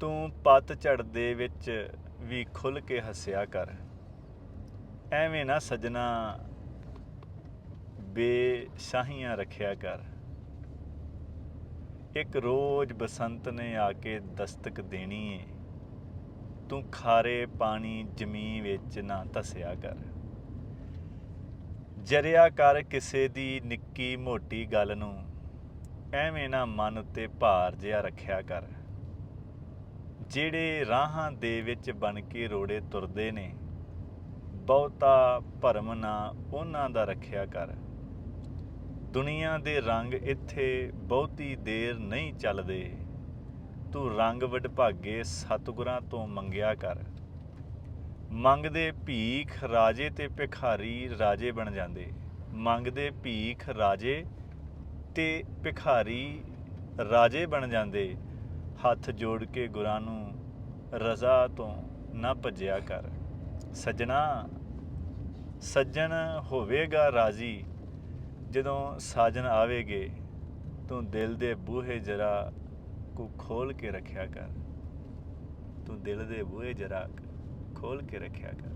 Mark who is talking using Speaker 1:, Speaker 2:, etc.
Speaker 1: ਤੂੰ ਪਤਝੜ ਦੇ ਵਿੱਚ ਵੀ ਖੁੱਲ ਕੇ ਹੱਸਿਆ ਕਰ। ਐਵੇਂ ਨਾ ਸਜਣਾ ਬੇਸ਼ਾਹੀਆਂ ਰੱਖਿਆ ਕਰ। ਇੱਕ ਰੋਜ਼ ਬਸੰਤ ਨੇ ਆ ਕੇ ਦਸਤਕ ਦੇਣੀ ਏ। ਤੂੰ ਖਾਰੇ ਪਾਣੀ ਜ਼ਮੀਨ ਵਿੱਚ ਨਾ ਧਸਿਆ ਕਰ। ਜਰਿਆ ਕਰ ਕਿਸੇ ਦੀ ਨਿੱਕੀ ਮੋਟੀ ਗੱਲ ਨੂੰ। ਐਵੇਂ ਨਾ ਮਨ ਉੱਤੇ ਭਾਰ ਜਿਹਾ ਰੱਖਿਆ ਕਰ। ਜਿਹੜੇ ਰਾਹਾਂ ਦੇ ਵਿੱਚ ਬਣ ਕੇ ਰੋੜੇ ਤੁਰਦੇ ਨੇ, ਬਹੁਤਾ ਭਰਮ ਨਾ ਉਹਨਾਂ ਦਾ ਰੱਖਿਆ ਕਰ। ਦੁਨੀਆ ਦੇ ਰੰਗ ਇੱਥੇ ਬਹੁਤੀ ਦੇਰ ਨਹੀਂ ਚੱਲਦੇ। ਤੂੰ ਰੰਗ ਵਡਭਾਗੇ ਸਤਿਗੁਰਾਂ ਤੋਂ ਮੰਗਿਆ ਕਰ। ਮੰਗਦੇ ਭੀਖ ਰਾਜੇ ਤੇ ਭਿਖਾਰੀ ਰਾਜੇ ਬਣ ਜਾਂਦੇ। ਮੰਗਦੇ ਭੀਖ ਰਾਜੇ ਤੇ ਭਿਖਾਰੀ ਰਾਜੇ ਬਣ ਜਾਂਦੇ। ਹੱਥ ਜੋੜ ਕੇ ਗੁਰਾਂ ਨੂੰ ਰਜ਼ਾ ਤੋਂ ਨਾ ਭੱਜਿਆ ਕਰ। ਸੱਜਣਾ, ਸੱਜਣ ਹੋਵੇਗਾ ਰਾਜ਼ੀ, ਜਦੋਂ ਸਾਜਨ ਆਵੇਗੇ, ਤੂੰ ਦਿਲ ਦੇ ਬੂਹੇ ਜਰਾ ਕੋ ਖੋਲ ਕੇ ਰੱਖਿਆ ਕਰ। ਤੂੰ ਦਿਲ ਦੇ ਬੂਹੇ ਜਰਾ ਖੋਲ ਕੇ ਰੱਖਿਆ ਕਰ।